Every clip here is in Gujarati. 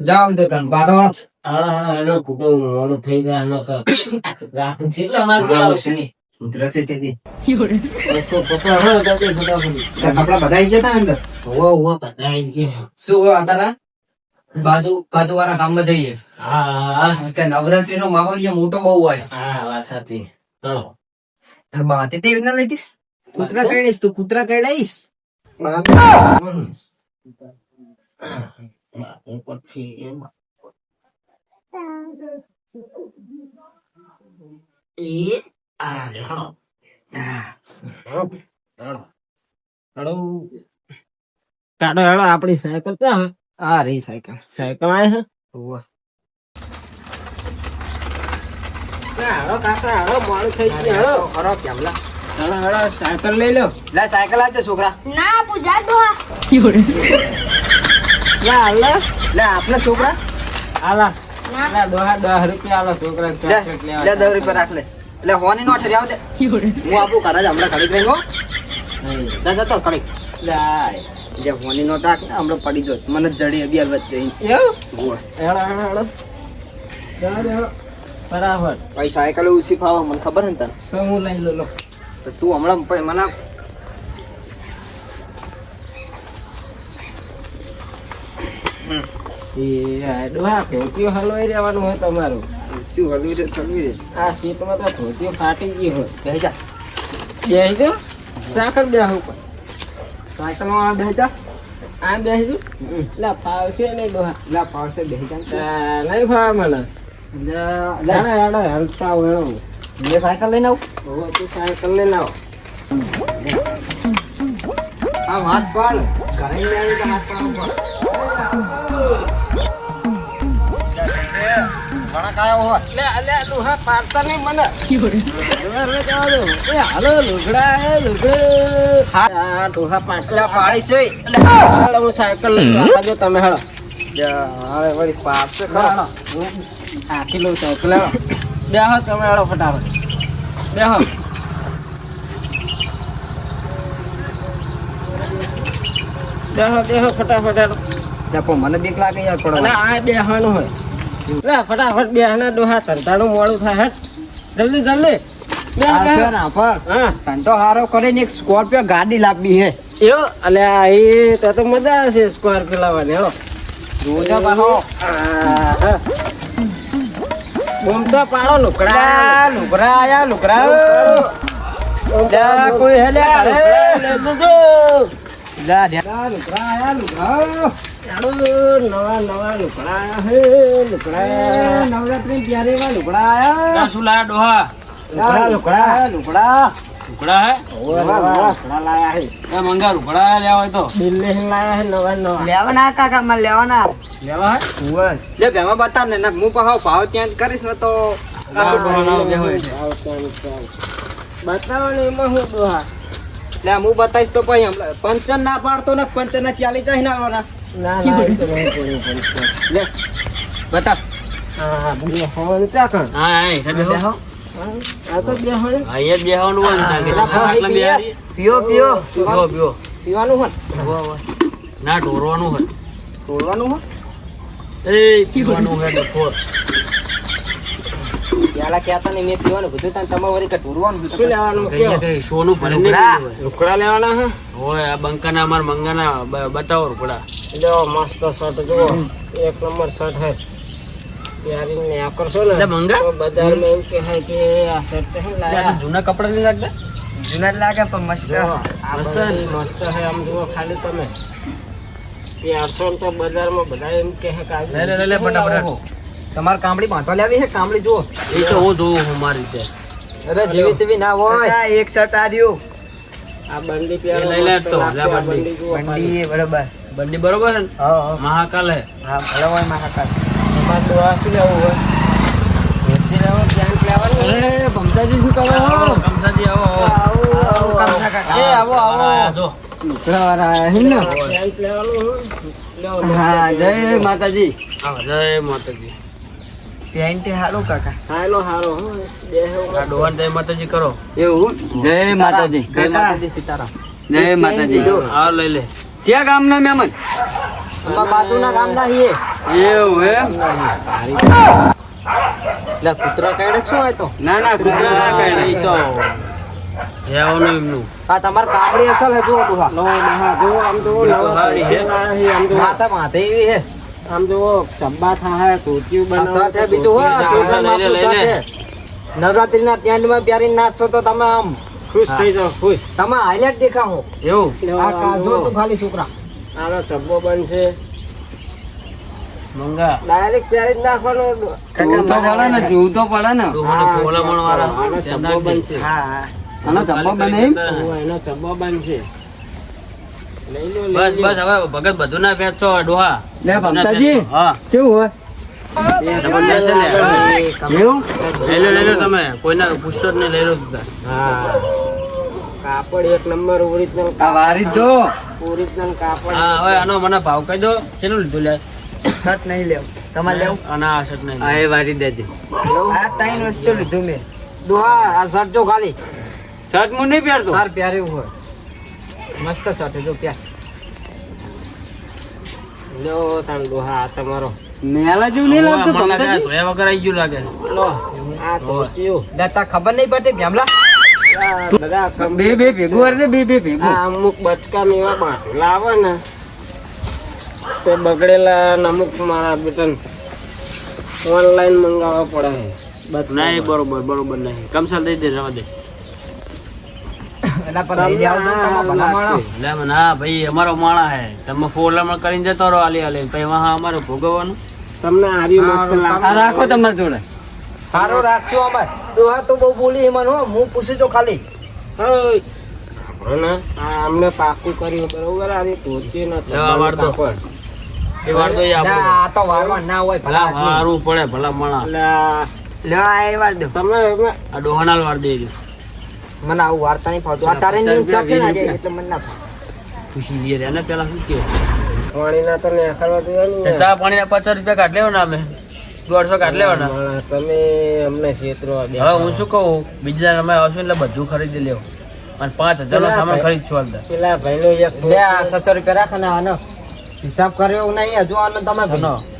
જાવ તો તન બાદો હેળો હેળો એનો કુટુંબ મોડું થઈ જાય એનો રાખું છે. સુધરશે તેથી. કપડા બધા આવી જતા અંદર શું હતા બાજુ બાજુ વાળા ગામમાં જઈએ. હા. હા કે નવરાત્રી નો માહોલ એ મોટો બહુ હોય. હા વાત સાચી. માતે તે યોજના લઈશ કૂતરા કઈડીશ તું કૂતરા કઈડાઈશ પછી એમાં. એ આ હેળો. હેળો. કાઢો હેળો આપણી સાયકલ ક્યાં? આ રહી સાયકલ. સાયકલ આય છે? હોવે. ના, હેળો કાકા હેળો મોડું થઈ ગયું હેળો. ખરો કેમલા હેળો હેળો સાયકલ લઈ લો. લે સાયકલ આપજો છોકરા. ના પૂજા દોહા લા લા લે આપને છોકરા. આલા ના. લા દોહા દસ રૂપિયા આલો છોકરા લે ચોકલેટ લેવા લે દસ રૂપિયા રાખ લે. એટલે હોની નો ઠરી આવ દે. હું આપું કરે હમણાં ઘડીક રહીને હો. નહીં. લે જતો ઘડીક. લાય. જે હોની નો ટાક ને હમણાં પડી જો મને જડી અગિયાર વચ્ચે. બરાબર. ભાઈ સાયકલ ઉસી ફાવો મને ખબર ને તને? તો હું લઈ લો. તો તું હમણાં પછી મને ધોતિયો હલવાઈ રહેવાનું હોય તમારું. શું હલવી રે હલવી રે આ સીટમાં તો ધોતિયો ફાટી ગયું હોય. કહી જા. જાઓ સાકર બે ઉપર. સાયકલમાં બેસી જા. આ બેસીશું લા ફાવશે નહીં ડોહા. લા ફાવશે બેસી જા. નહીં ફાવે મને. જાણે હેડો હલતા હોય હેડો. લે સાયકલ લઈને આવું. હો તું સાયકલ લઈને આવો. આમ હાથ પાડ. ઘરે આવી હાથ પાડ. ઘણા કાયો હોય. લે લે ડોહા પાડતા નહીં મને. એ હાલો લુગડા હે લુગડા પાડતા પાડી છે. હાલો હું સાયકલ લઈ. તમે હેડો હવે વળી પાડશે ખરા આખી લઉં સાયકલ બેહો તમે હેડો ફટાફટ. બેહો દેહો દેહો ફટાફટ દેખો મને બીક લાગે યાર પડવા આ બેહવાનું હોય. લે ફટાફટ બેહને ડોહા તંતાણું મોડું થાય હટ. જલ્દી જલ્દી. બે બે. ધંધો હારો કરીને એક સ્કોર્પિયો ગાડી લાવવી હે. એવો અલે એ તો તો મજા આવશે સ્કોર્પિયો લાવવાની હો. જોજો પાહો આ, હા. બૂમ પાડો લુકડા આયા કોઈ હે લે અરે લે જજો. લા લા લુગરા આયા લુકડા ચાલો, નવા નવા લુકડા આયા હે લુકડા નવરાત્રી ત્યારે એવા લુકડા આયા. શું લાયા ડોહા? લુકડા લુકડા લુગડા લુકડા હે? લુકડા લાયા હે. એ મંગા લુકડા લેવા હોય તો. દિલ્હી લાયા હે નવા નવા. લેવાના કાકા માં લેવાના. લેવા હે? લે ઘરમાં બતા ને ના હું પાહો ભાવ ત્યાં કરીશ ને તો બતાવો ને એમાં હું ડોહા? લે હું બતાવીશ તો પછી પંચન ના પાડતો ને પંચન ના ચાલી જાય ના ના. લે બતા. હા હા ભલે હોવાનું ચાકણ હા હા એ આ તો બે હોય. આટલા. પીઓ પીઓ. પીવો, પીવો. પીવાનું હોય. ના ઢોરવાનું હોય. ઢોરવાનું હોય? એ પીવાનું હોય. પેલા કહેતા ને મેં પીવાનું બધું તને તમારે વળી કાંઈ ઢૂંઢવાનું શું લેવાનું કઈ કયો? કઈ સોનું ભરીને લુગડા. પીવું હોય. લુકડા લેવાના હે હોય આ બંકાના અમાર મંગાના બ- બતાવો લુગડા. જો મસ્ત શર્ટ જુઓ એક નંબર શર્ટ હે પ્યારી ને આ કરશો ને એટલે મંગા? તો બજારમાં એમ કહે કે આ શર્ટ હે એટલે આ લાયા તો જૂના કપડા નહીં લાગતા જુના જ લાગે પણ મસ્ત જો, આ મસ્ત બધી મસ્ત હે આમ જુઓ ખાલી તમે ચારસો ને તો બજારમાં બધા એમ કહે કે આ લે, લે, લે, લે, ફટાફટ. તમારે કામડી બાંધવા લાવી છે? કામડી જો એ તો હું જોઉં હું મારી રીતે. અરે જેવી તેવી ના હોય. એક શર્ટ આ રહ્યું. આ બંડી પહેરો લઈ લે તો, આ બંડી. બંડી બરોબર. બંડી બરોબર છે હા હા. મહાકાલ. હે હા ભલે હોય મહાકાલ. તમારે તો આ શું લેવું હોય? શું કરો? કમસાજી આવો આવો આવો, કામના આવો આવો. જો. લુગડાવાળા આયા છે ને? પેન્ટ લેવાનું હોય લેવો હા જય માતાજી. જય માતાજી. પેન્ટ હારું કાકા. સાયલો હારો આ ડોહાને જય માતાજી કરો. એવું? જય માતાજી જય માતાજી. સીતારામ જય માતાજી. આ લઈ લે. ક્યાં ગામના મહેમાન? અમારા બાજુના ગામના છીએ. એવું હે લે કૂતરા કઈડે શું હોય તો? ના ના કુતરા ના ઈ તો. રહેવાનું એમનું. આ તમાર કાકડી અસલ હે જુઓ ડોહા લો મહા જો આમ તો. આમ જો માતા માથે એવી હે આમ જો ચબ્બા થાય ધોતિયું આ સાથે બીજું હોય લઈ લે. શર્ટ નવરાત્રીના ટેન્ટમાં પ્યારી નાચશો તો તમે આમ ખુશ થઈ જાવ ખુશ. તમે હાઈલાઇટ દેખાવો. એવું? આ કાજો તો ખાલી છોકરા. આનો ચબ્બો બનશે. મંગા. ડાયરેક્ટ ત્યારે જ નાખવાનો. જોવું તો પડે ને. જોવું તો પડે ને. ડોહાને ભોલામણ વાળા આનો ત્યાં ચબ્બો. બનશે. હા. આનો ધબ્બો બને એનો ચબ્બો બનશે. બસ બસ હવે ભગત બધું ના વેચો ડોહા. લે ભમતાજી હા. કેવું હોય? જબરદસ્ત છે લે. એવું? લઈ લો લઈ લો તમે. કોઈને પૂછશો જ નહીં લઈ લો. તું તાર. હા. કાપડ એક નંબર ઓરિજિનલ વારી દો. ઓરિજિનલ કાપડ. હા હવે આનો મને ભાવ કહી દો. શેનું લીધું લે. શર્ટ નહીં લેવું. તમારે લેવું? અને આ શર્ટ નહીં આ એ વારી દેજે. આ ત્રણ વસ્તુ લીધું મેં. ડોહા આ શર્ટ જો ખાલી. શર્ટ હું નહીં પહેરતો. તાર પ્યારું હોય. મસ્ત શર્ટ જો પ્યાસ. લો તાન દોહા આ તમારો. મેલા જેવું નહીં લાગતું તમને ધોયા વગર આવી ગયું લાગે. લો. આ તો કેવું? દાતા ખબર નહીં પડતી ભેમલા? બે બે ભેગું અરે બે બે ભેગું. અમુક બચકા મેવા બાંધેલા આવે ને તે બગડેલા અમુક મારા બેટન ઓનલાઈન મંગાવવા પડે. બસ નહીં બરોબર બરોબર નહીં. કમસાલ દઈ દે રવા દે. એના પર લઈ આવો તમે ભલા માણો એટલે મને ભાઈ અમારો માણા હે. તમે ફોલામણ કરીને જતો રહો આલી આલી. પછી વાહ અમારે ભોગવવાનું. તમને આર્યું મસ્ત આ લાગશે. રાખો તમારી જોડે. સારું રાખશું અમે ડોહા તો બહુ બોલી એમાં હો. હું પૂછું તો ખાલી. હઈ. ને? અમને પાકું કર્યું. બરોબર આ ધોતી ને લેવા વાર એ વાર તો એ ના, આપણું. આ તો વારવાર ના હોય ભલા ભલા પડે ભલા માણા લે આ એ વાર તમે આ ડોહાનાલ વાર દે મને આવું વાર્તા નહીં ફાવતું. આ તારે નહીં શોખ ના જાય એટલે મને ના ખુશી લઈએ રે એને પેલા શું કહ્યું પાણીના તો નેખાડવા દેવાની તે ચા પાણી પચાસ રૂપિયા કાઢ લેવાના અમે. દોઢસો કાઢ લેવાના. તમે અમને ક્ષેત્રો હવે હું શું કહું? બીજા અમે આવશું એટલે બધું ખરીદી લેવું. અને પાંચ હજાર નો સામાન ખરીદશું અંદર. પેલા ભાઈનો એક લે આ છસો રૂપિયા રાખે ને આનો. હિસાબ કર્યો નહીં હજુ આનો તમે.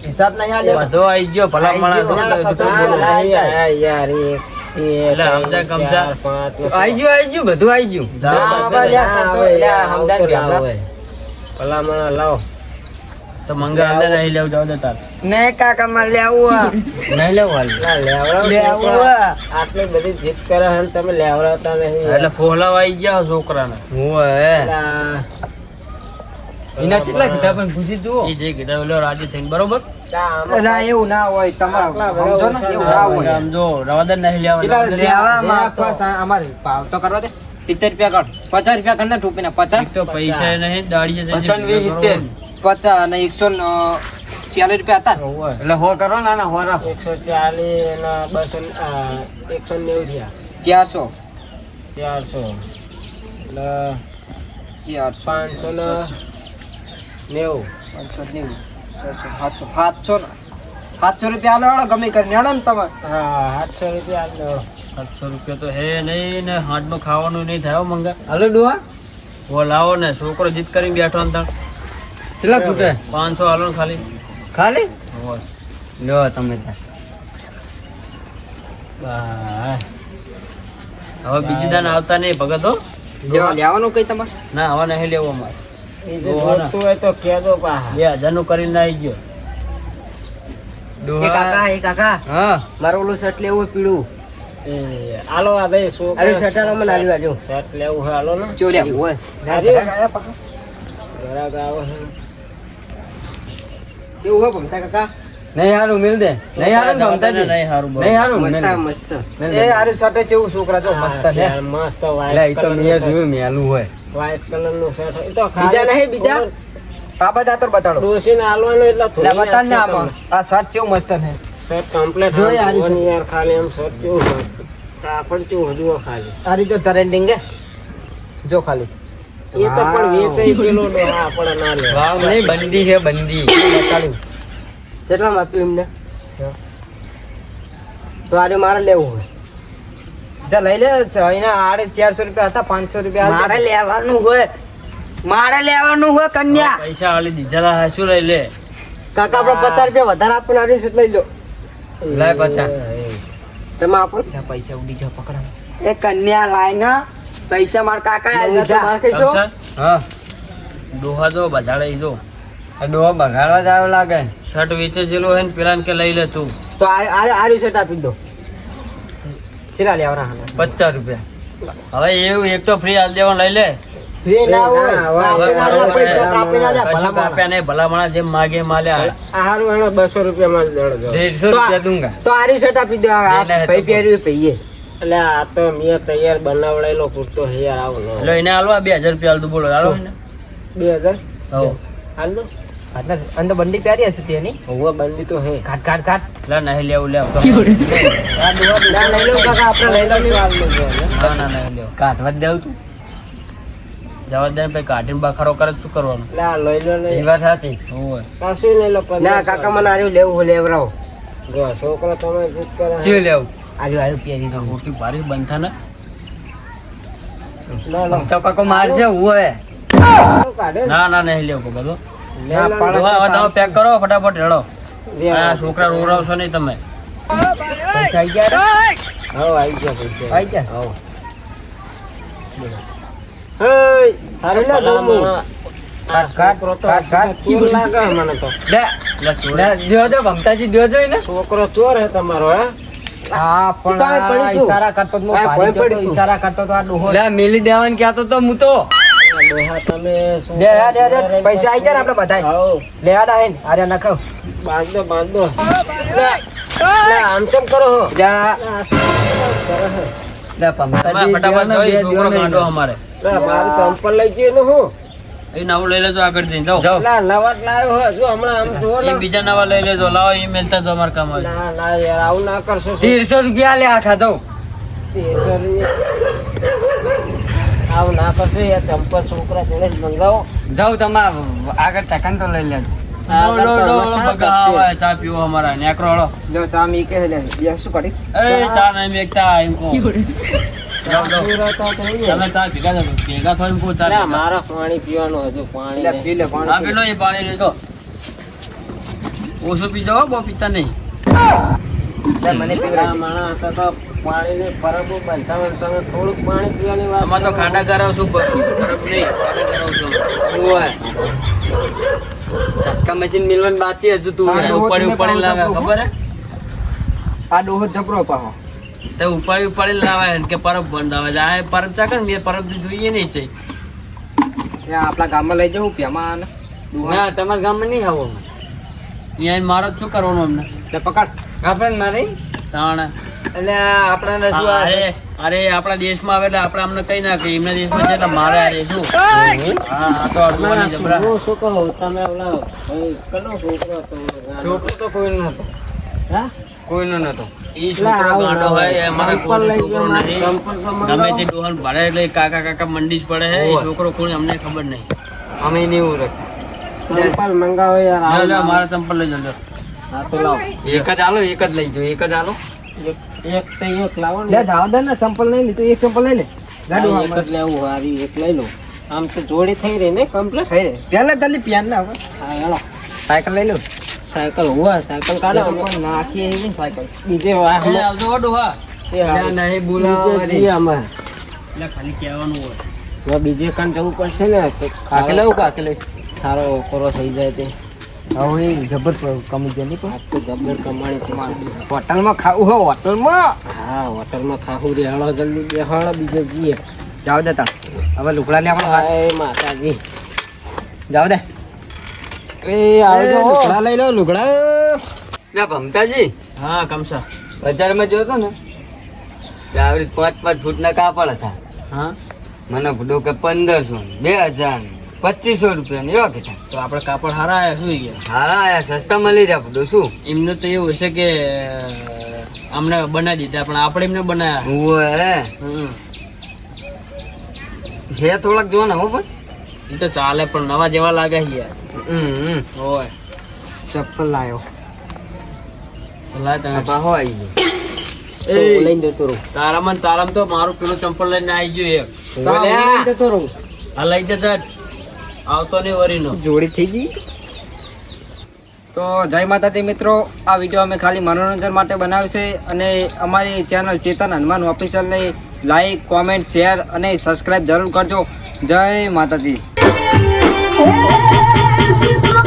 હિસાબ નહીં આલ્યો બધો આવી ગયો ભલા માણસ. સસો યાર, એક, ભલામણ લાવો. તો મંગળ અંદર નહીં લેવું જાવ તાર. ને કાકા માં લેવું નહીં લેવું હાલ. ના, છોકરા. આટલી બધી જીદ કરે તમે લેવડાવતા નહીં. એટલે ફોલાવા આવી ગયા છોકરાને. આ- એના કેટલા કીધા પણ પૂછી જુઓ. એ જે કીધા ઓલો રાજી થઈને બરોબર? ના એવું ના હોય તમારે સમજો ને, એવું ના હોય. સમજો રવાદન નહીં લેવાનું લેવામાં અમારે ભાવ તો કરવા દે. સિત્તેર રૂપિયા કર પચાસ રૂપિયા કર ને ટોપીના પચાસ. તો પૈસા નહીં દાડીએ પચાસ વીસ સિત્તેર. પચાસ અને એકસો ને ચાલીસ રૂપિયા હતા. એટલે હો કરો ના ના હો રાખો. એકસો ચાલીસ અને બસો એકસો નેવું થયા. ચારસો. ચારસો. એટલે ચારસો. પાંચસો ને નેવું. પાંચસો નેવું. છસો સાતસો સાતસો સાતસો રૂપિયા આલો ગમે કરીને હેડો ને તમે. હા સાતસો રૂપિયા સાતસો રૂપિયા તો હે નહીં ને હાથનું ખાવાનું નહીં થાય મંગા. હાલો ડોહા. ઓ લાવો ને છોકરો જીત કરીને બેઠો ને તાણ. કેટલા છૂટે? પાંચસો હાલો ખાલી. ખાલી? હોવે. લો તમે તાર હવે બીજી દાન આવતા નહીં ભગત લેવાનું કઈ તમારે? ના હવે નહીં લેવો અમારે. એ જો તો નું એ એ હા. મારે ઓલું શર્ટ લેવું પીળું. આલો આ ભાઈ શું અરે શર્ટ મને આલ્યું આજુ શર્ટ લેવું હોય આલો ને. ચોર્યા હોય. ઘરાક આવો. છે કેવું હોય ભમતા કાકા? નહીં હારું મિલ દે. નહીં હારું ને ભમતાજી. નહીં હારું નહીં હારું મસ્ત મસ્ત. એ દે. શર્ટ કેવું છોકરા જો મસ્ત છે? મસ્ત એટલે ઈ તો મેં જોયું મેલું હોય. White કલરનું શર્ટ એ તો બીજા નહીં બીજા? બાબા જાતર બતાડો. ડોશીને આલવાનું એટલે થોડી બતાડ ને આમાં. આ શર્ટ કેવું મસ્ત છે. શર્ટ કમ્પ્લીટ જો યાર યાર ખાલી એમ શર્ટ કેવું. કાપડ કેવું હજુ ખાલી. આ રીતે ટ્રેન્ડિંગ હે જો ખાલી. એ તો પણ વેચાઈ ગયેલો ડો આપણે ના લે. વાવ નહીં બંદી છે બંદી બતાડ્યું કેટલામાં આપ્યું એમને? તો આજે મારે લેવું હોય જા લઈ લે એના આડે ચારસો રૂપિયા હતા પાંચસો રૂપિયા મારે લેવાનું હોય. મારે લેવાનું હોય કન્યા. પૈસા વાળી દીધેલા હે, શું લઈ લે? કાકા આપણે પચાસ રૂપિયા વધારે આપવાના આવીશ લઈ લો. લાય પચાસ. તમે આપો પૈસા ઉડી જાવ પકડા. એ કન્યા લાઈને પૈસા મારા કાકા લીધા? હા. ડોહા તો બધા લઈ જો. આ ડોહો બગાડવા જ આવ્યો લાગે. શર્ટ વેચે જેલો હે ને પેલા કે લઈ લે તું. તો આ આ- આ શર્ટ આપી દો. ચેલા લેવાના પચાસ રૂપિયા. હવે એવું એક તો ફ્રી હાલ દેવાનું લઈ લે. બસો રૂપિયા તો આરી શર્ટ આપી દો આ એટલે તો મેં તૈયાર બનાવડેલો પૂરતો યાર આવું એટલે એને હાલવા બે હજાર રૂપિયા હાલ બોલો હાલો. બે હજાર? હાલ દો. અંદર બંડી પહેરી હશે તેની હવે બંડી તો હે. કાટ કાટ કાટ લે નહીં લેવું લેવ. ના લઈ લો કાકા આપણે લઈ લો ને. ના ના નહીં લેવું કાઢવા જ દેવું તું. જવા દે ભાઈ કાઢીને બખારો કરે શું કરવાનું? લા આ લઈ લો. લઈ વાત સાચી? હોવે. પાછું લઈ લો ના કાકા મને આર્યું લેવું હોય લેવરાવો. જો છોકરો તમે જીત કરે. શું લેવું? આર્યું આર્યું પહેરી દો મોટી ભારી બંધ ને ના ના તો કાકો મારશે હોય ના ના નહીં લેવું બધું ડોહા, પેક કરો ફટાફટ હેડો આ છોકરા રોવરાવશો નહીં તમે. પૈસા આવી ગયા રે? આવી ગયા પૈસા. આવી ગયા? હવ. હે હારું લે ગમું. કાટ કાટ છોકરો તો કાટ કાટ ચોર લાગે મને તો? લે લે ચોર. લે દ્યો જો ભમતાજી ને. છોકરો ચોર હે તમારો હે? હા પણ આ ઈશારા કરતો તું? ઈશારા કરતો તો આ ડોહો. લે મિલી દેવાન કહેતો તો હું તો. પૈસા આવી હે બાંધ બાંધ. આમ કરો જા. ચંપલ લઈ ને હું. એ નવું લઈ લેજો આગળ જઈને. જાઓ. નવા જ લાવ્યો હો. જો હમણાં આમ એ બીજા નવા લઈ લેજો. લાવો એ મેલતા જો અમારે કામ આવે. ના ના યાર આવું ના કરશો. તેરસો રૂપિયા લે આખા દઉં તેરસો રૂપિયા. આવું ના કરશો યાર ચંપલ છોકરા જોડે જ મંગાવો. જાઉં તમે આગળ ટકન તો લઈ લેજો. ચા પીવો અમારા જો ચા મી કે શું કરી? એ ચા. નહીં મેકતા એમ. મારે પાણી પીવાનું હજુ પાણી પી લે પાણી પાણી લેજો. ઓછું પીજો બહુ પીતા નહીં. મને પીવડા માણસ હતા તો પાણીની પરબો બનતા બનતા થોડુંક પાણી પીવાની વાત આમાં તો ખાડા કરાવશું બરફ નહીં. ખાડા કરાવશું ઓય ચક્કા મશીન મિલવાનું હજુ તું. ડોહો ઉપાડી ઉપાડી લાવે ખબર હે? આ ડોહો જબરો પાહો. તે ઉપાડી ઉપાડી લાવે કે પરબ બંધ આવે આ પરબ ચાકે ને પરબ જોઈએ નહીં છે. આપણા ગામમાં લઈ જવું પેમાં ના તમારા ગામમાં નહીં આવો. અહીંયા મારો શું કરવાનું અમને? પકડ. આપણે રહી તાણ. એટલે આપણાને શું આ અરે અરે આપણા દેશમાં આવે એટલે આપણે અમને કઈ ના કહીએ એમના દેશમાં છે એટલે મારે અરે શું હા આ તો અડવાની જબરા. હું શું કહું તમે ઓલા કનો છોકરો હતો છોકરો તો કોઈ નતો. હા? કોઈનો નતો. એ છોકરો ગાંડો હોય અમારા કોઈ છોકરો ગયો, નથી ચંપલ તો ગમે તે ડોહલ ભરે એટલે કાકા કાકા મંડી જ પડે હે એ છોકરો કોણ અમને ખબર નહીં. અમે નહીં ઓળખ ચંપલ મંગાવો યાર લ્યો, આવું લ્યો, ના. મારા ચંપલ લઈ જાઓ, લ્યો. હા તો લાવો. એક જ આલો એક જ લઈ જો એક જ આલો એક- તો એક લાવો ને લે જાવ દે ને ચંપલ નહીં લીધું એક ચંપલ લઈ લે. ગાડી એક જ લેવું એક લઈ લો. આમ તો જોડી થઈ રહી ને કમ્પ્લીટ થઈ રે પહેલા જલ્દી પેન ના હવે હા હેલો. સાયકલ લઈ લો. સાયકલ હોવા સાયકલ કાઢો. નાખી એવી સાયકલ બીજે આવજો હો. એ. નહીં બીજે બોલાવવાની. જઈએ એટલે ખાલી કહેવાનું હોય. બીજે કાન જવું પડશે ને? તો કાકે લઉં કાકે લઈ. સારો કોરો થઈ જાય તે. હવે જબર કમી જાય નહીં આજ તો કમાણી હોટલમાં ખાવું હોટલમાં. હા હોટલમાં ખાવું રેહણો જલ્દી બે હળો જઈએ. જાવ દે તાર હવે લુકડા ને આપણે માતાજી. જાવ દે. એ આવજો. લઈ લો લુકડા ના ભમતાજી. હા કમસા બજારમાં જોતો ને? ત્યાં પાંચ પાંચ ફૂટના કાપડ હતા. હા? મને ભૂડો કે પંદરસો બે હજાર પચીસો રૂપિયા ને એવા કીધા તો આપણે કાપડ હારા આયા શું ગયા? હારા આયા સસ્તા મળી રહ્યા બધું શું? એમને તો એવું હશે કે અમને બનાવી દીધા પણ આપણે એમને બનાવ્યા. હે? થોડાક જો ને હો પણ? એ તો ચાલે પણ નવા જેવા લાગે છે યાર. હોય. ચપ્પલ લાયો. લાય તમે. લઈને જતો રહું. તારામાં તારામાં તો મારું પેલું ચંપલ લઈને આવી ગયું એક. લઈ જતા આવતો ને વરીનો. જોડી થઈ ગઈ? તો જય માતાજી મિત્રો આ વીડિયો અમે ખાલી મનોરંજન માટે બનાવ્યો છે અને અમારી ચેનલ ચેતન હનુમાન ઓફિશિયલને લાઈક કોમેન્ટ શેર અને સબસ્ક્રાઈબ જરૂર કરજો. જય માતાજી. she's my